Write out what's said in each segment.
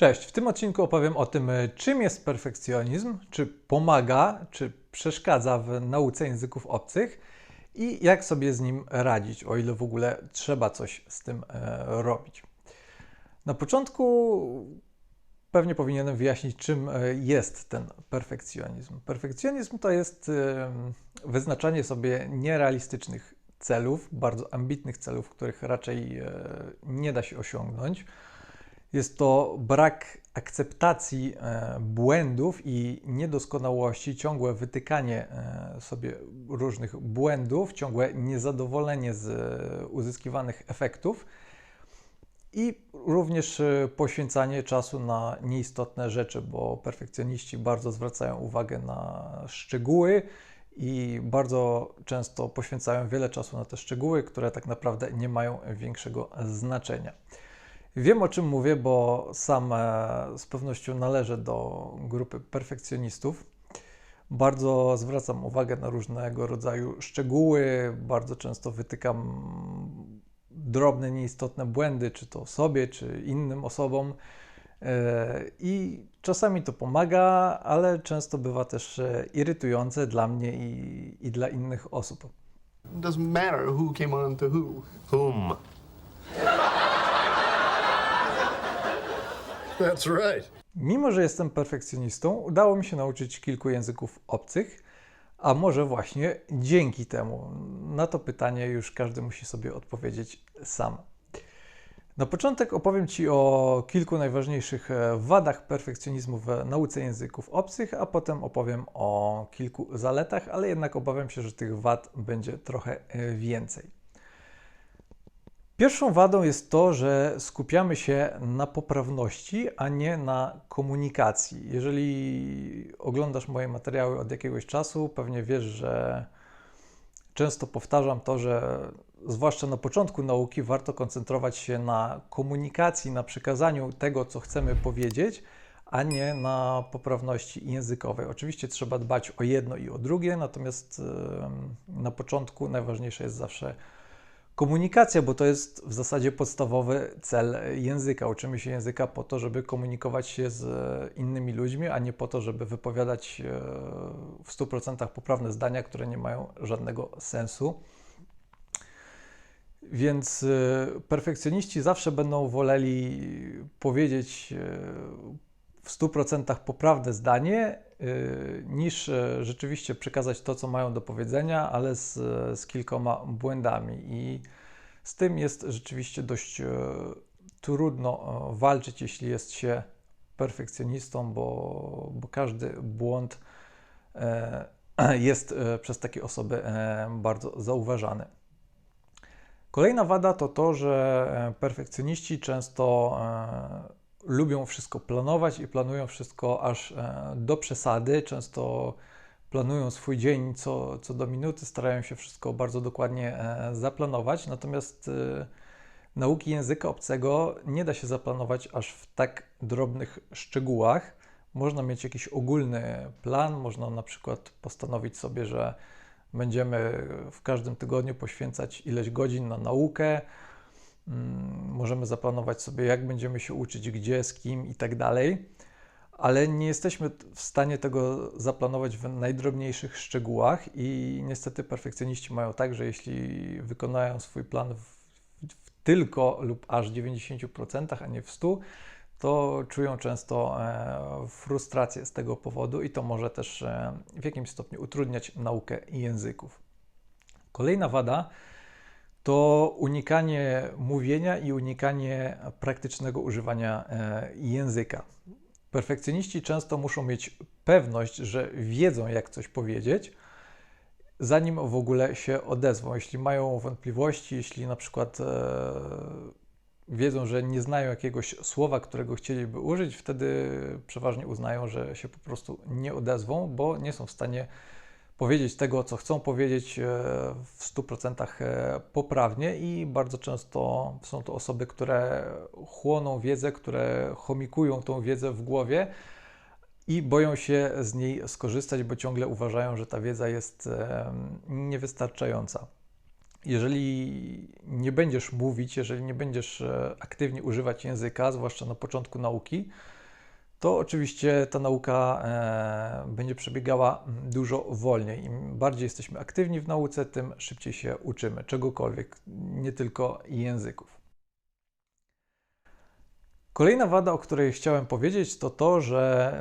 Cześć, w tym odcinku opowiem o tym, e, czym jest perfekcjonizm, czy pomaga, czy przeszkadza w nauce języków obcych i jak sobie z nim radzić, o ile w ogóle trzeba coś z tym e, robić. Na początku pewnie powinienem wyjaśnić, czym e, jest ten perfekcjonizm. Perfekcjonizm to jest wyznaczanie sobie nierealistycznych celów, bardzo ambitnych celów, których raczej nie da się osiągnąć jest to brak akceptacji e, błędów i niedoskonałości, ciągłe wytykanie e, sobie różnych błędów, ciągłe niezadowolenie z e, uzyskiwanych efektów i również poświęcanie czasu na nieistotne rzeczy, bo perfekcjoniści bardzo zwracają uwagę na szczegóły i bardzo często poświęcają wiele czasu na te szczegóły, które tak naprawdę nie mają większego znaczenia. Wiem o czym mówię, bo sam e, z pewnością należę do grupy perfekcjonistów. Bardzo zwracam uwagę na różnego rodzaju szczegóły, bardzo często wytykam drobne, nieistotne błędy, czy to sobie, czy innym osobom. E, I czasami to pomaga, ale często bywa też e, irytujące dla mnie i, i dla innych osób. It doesn't matter who came on to who. Whom? That's right. Mimo, że jestem perfekcjonistą, udało mi się nauczyć kilku języków obcych, a może właśnie dzięki temu. Na to pytanie już każdy musi sobie odpowiedzieć sam. Na początek opowiem Ci o kilku najważniejszych e, wadach perfekcjonizmu w nauce języków obcych, a potem opowiem o kilku zaletach, ale jednak obawiam się, że tych wad będzie trochę e, więcej. Pierwszą wadą jest to, że skupiamy się na poprawności, a nie na komunikacji. Jeżeli oglądasz moje materiały od jakiegoś czasu, pewnie wiesz, że często powtarzam to, że zwłaszcza na początku nauki warto koncentrować się na komunikacji, na przekazaniu tego, co chcemy powiedzieć, a nie na poprawności językowej. Oczywiście trzeba dbać o jedno i o drugie, natomiast na początku najważniejsze jest zawsze Komunikacja, bo to jest w zasadzie podstawowy cel języka. Uczymy się języka po to, żeby komunikować się z innymi ludźmi, a nie po to, żeby wypowiadać e, w 100% poprawne zdania, które nie mają żadnego sensu. Więc e, perfekcjoniści zawsze będą woleli powiedzieć e, w 100% poprawne zdanie, niż rzeczywiście przekazać to, co mają do powiedzenia, ale z, z kilkoma błędami. I z tym jest rzeczywiście dość e, trudno e, walczyć, jeśli jest się perfekcjonistą, bo, bo każdy błąd e, jest przez takie osoby bardzo zauważany. Kolejna wada to to, że perfekcjoniści często lubią wszystko planować i planują wszystko aż do przesady. Często planują swój dzień co, co do minuty, starają się wszystko bardzo dokładnie e, zaplanować, natomiast e, nauki języka obcego nie da się zaplanować aż w tak drobnych szczegółach. Można mieć jakiś ogólny plan, można na przykład postanowić sobie, że będziemy w każdym tygodniu poświęcać ileś godzin na naukę. Mm, możemy zaplanować sobie, jak będziemy się uczyć, gdzie, z kim i tak dalej ale nie jesteśmy w stanie tego zaplanować w najdrobniejszych szczegółach i niestety perfekcjoniści mają tak, że jeśli wykonają swój plan w, w tylko lub aż 90%, a nie w 100%, to czują często e, frustrację z tego powodu i to może też e, w jakimś stopniu utrudniać naukę języków. Kolejna wada to unikanie mówienia i unikanie praktycznego używania e, języka. Perfekcjoniści często muszą mieć pewność, że wiedzą, jak coś powiedzieć, zanim w ogóle się odezwą. Jeśli mają wątpliwości, jeśli na przykład e, wiedzą, że nie znają jakiegoś słowa, którego chcieliby użyć, wtedy przeważnie uznają, że się po prostu nie odezwą, bo nie są w stanie powiedzieć tego, co chcą powiedzieć e, w 100% e, poprawnie i bardzo często są to osoby, które chłoną wiedzę, które chomikują tą wiedzę w głowie i boją się z niej skorzystać, bo ciągle uważają, że ta wiedza jest e, niewystarczająca. jeżeli nie będziesz mówić, jeżeli nie będziesz aktywnie używać języka, zwłaszcza na początku nauki, to oczywiście ta nauka e, będzie przebiegała dużo wolniej. Im bardziej jesteśmy aktywni w nauce, tym szybciej się uczymy czegokolwiek, nie tylko języków. Kolejna wada, o której chciałem powiedzieć, to to, że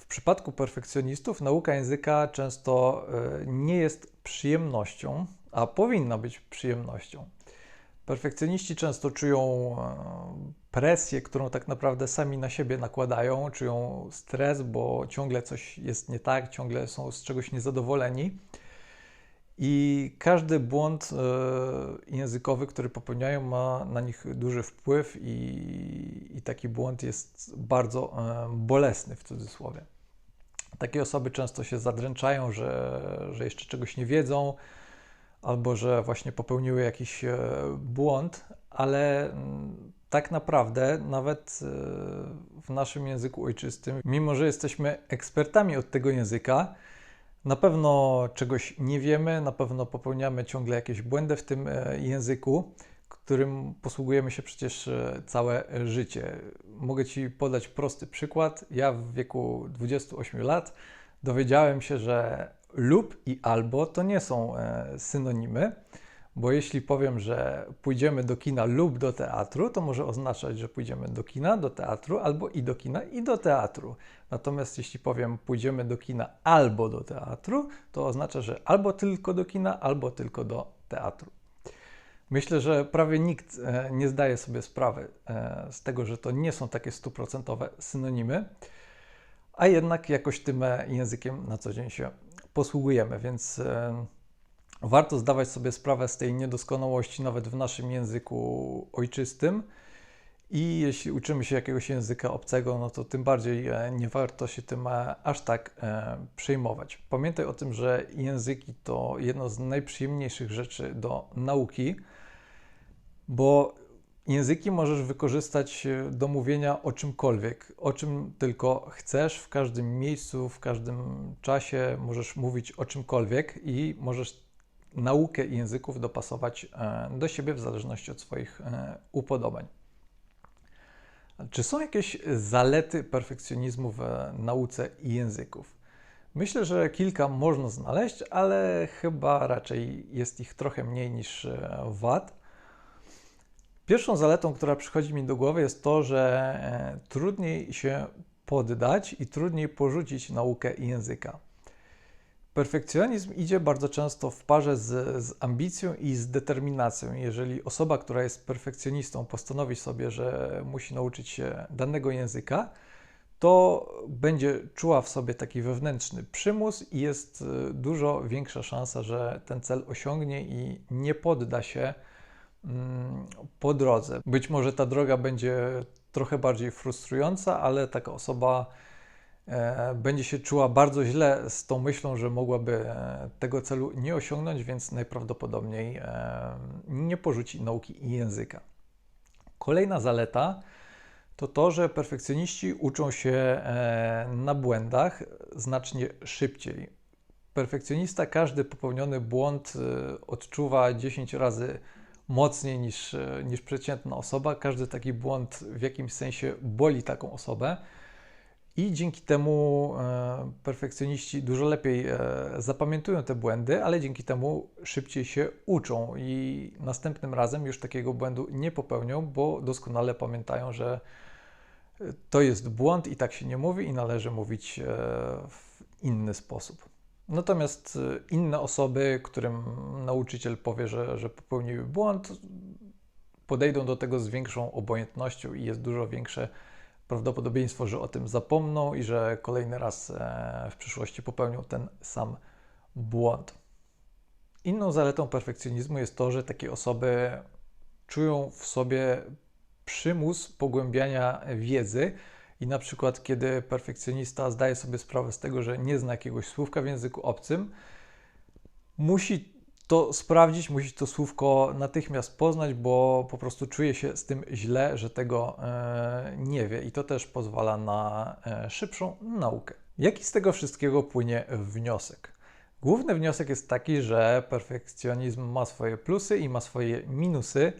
w przypadku perfekcjonistów nauka języka często e, nie jest przyjemnością, a powinna być przyjemnością. Perfekcjoniści często czują e, presję, którą tak naprawdę sami na siebie nakładają, czują stres, bo ciągle coś jest nie tak, ciągle są z czegoś niezadowoleni. I każdy błąd e, językowy, który popełniają, ma na nich duży wpływ, i, i taki błąd jest bardzo e, bolesny w cudzysłowie. Takie osoby często się zadręczają, że, że jeszcze czegoś nie wiedzą, albo że właśnie popełniły jakiś e, błąd, ale mm, tak naprawdę nawet e, w naszym języku ojczystym, mimo że jesteśmy ekspertami od tego języka, na pewno czegoś nie wiemy, na pewno popełniamy ciągle jakieś błędy w tym e, języku, którym posługujemy się przecież całe życie. Mogę Ci podać prosty przykład. Ja w wieku 28 lat dowiedziałem się, że lub i albo to nie są e, synonimy, bo jeśli powiem, że pójdziemy do kina lub do teatru, to może oznaczać, że pójdziemy do kina, do teatru, albo i do kina, i do teatru. Natomiast jeśli powiem pójdziemy do kina albo do teatru, to oznacza, że albo tylko do kina, albo tylko do teatru. Myślę, że prawie nikt e, nie zdaje sobie sprawy e, z tego, że to nie są takie stuprocentowe synonimy, a jednak jakoś tym językiem na co dzień się posługujemy, więc warto zdawać sobie sprawę z tej niedoskonałości nawet w naszym języku ojczystym. I jeśli uczymy się jakiegoś języka obcego, no to tym bardziej nie warto się tym aż tak przejmować. Pamiętaj o tym, że języki to jedno z najprzyjemniejszych rzeczy do nauki, bo języki możesz wykorzystać do mówienia o czymkolwiek, o czym tylko chcesz, w każdym miejscu, w każdym czasie możesz mówić o czymkolwiek i możesz naukę języków dopasować do siebie w zależności od swoich upodobań. Czy są jakieś zalety perfekcjonizmu w nauce języków? Myślę, że kilka można znaleźć, ale chyba raczej jest ich trochę mniej niż wad. Pierwszą zaletą, która przychodzi mi do głowy, jest to, że e, trudniej się poddać i trudniej porzucić naukę języka. Perfekcjonizm idzie bardzo często w parze z, z, ambicją i z determinacją. Jeżeli osoba, która jest perfekcjonistą, postanowi sobie, że musi nauczyć się danego języka, to będzie czuła w sobie taki wewnętrzny przymus i jest e, dużo większa szansa, że ten cel osiągnie i nie podda się po drodze. Być może ta droga będzie trochę bardziej frustrująca, ale taka osoba E, będzie się czuła bardzo źle z tą myślą, że mogłaby e, tego celu nie osiągnąć, więc najprawdopodobniej e, nie porzuci nauki i języka. Kolejna zaleta to to, że perfekcjoniści uczą się na błędach znacznie szybciej. Perfekcjonista każdy popełniony błąd odczuwa 10 razy mocniej niż, niż przeciętna osoba. Każdy taki błąd w jakimś sensie boli taką osobę. I dzięki temu e, perfekcjoniści dużo lepiej e, zapamiętują te błędy, ale dzięki temu szybciej się uczą i następnym razem już takiego błędu nie popełnią, bo doskonale pamiętają, że e, to jest błąd i tak się nie mówi i należy mówić w inny sposób. Natomiast inne osoby, którym nauczyciel powie, że, że popełniły błąd, podejdą do tego z większą obojętnością i jest dużo większe prawdopodobieństwo, że o tym zapomną i że kolejny raz e, w przyszłości popełnią ten sam błąd. Inną zaletą perfekcjonizmu jest to, że takie osoby czują w sobie przymus pogłębiania wiedzy i na przykład kiedy perfekcjonista zdaje sobie sprawę z tego, że nie zna jakiegoś słówka w języku obcym, musi to sprawdzić, musi to słówko natychmiast poznać, bo po prostu czuje się z tym źle, że tego e, nie wie i to też pozwala na e, szybszą naukę. Jaki z tego wszystkiego płynie wniosek? Główny wniosek jest taki, że perfekcjonizm ma swoje plusy i ma swoje minusy.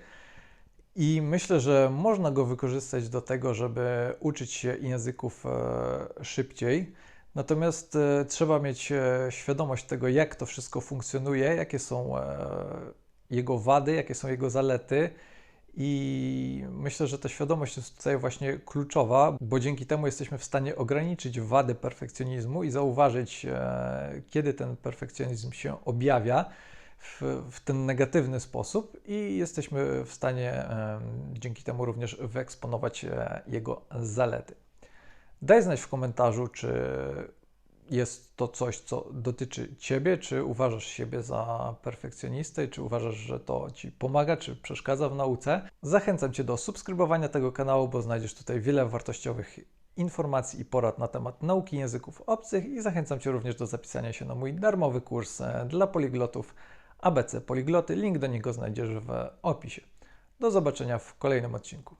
I myślę, że można go wykorzystać do tego, żeby uczyć się języków e, szybciej. Natomiast e, trzeba mieć e, świadomość tego, jak to wszystko funkcjonuje, jakie są jego wady, jakie są jego zalety. I myślę, że ta świadomość jest tutaj właśnie kluczowa, bo dzięki temu jesteśmy w stanie ograniczyć wady perfekcjonizmu i zauważyć, kiedy ten perfekcjonizm się objawia w, w ten negatywny sposób, i jesteśmy w stanie dzięki temu również wyeksponować e, jego zalety. Daj znać w komentarzu, czy jest to coś, co dotyczy Ciebie, czy uważasz siebie za perfekcjonistę, czy uważasz, że to Ci pomaga, czy przeszkadza w nauce. Zachęcam Cię do subskrybowania tego kanału, bo znajdziesz tutaj wiele wartościowych informacji i porad na temat nauki języków obcych i zachęcam Cię również do zapisania się na mój darmowy kurs e, dla poliglotów ABC Poligloty. Link do niego znajdziesz w opisie. Do zobaczenia w kolejnym odcinku.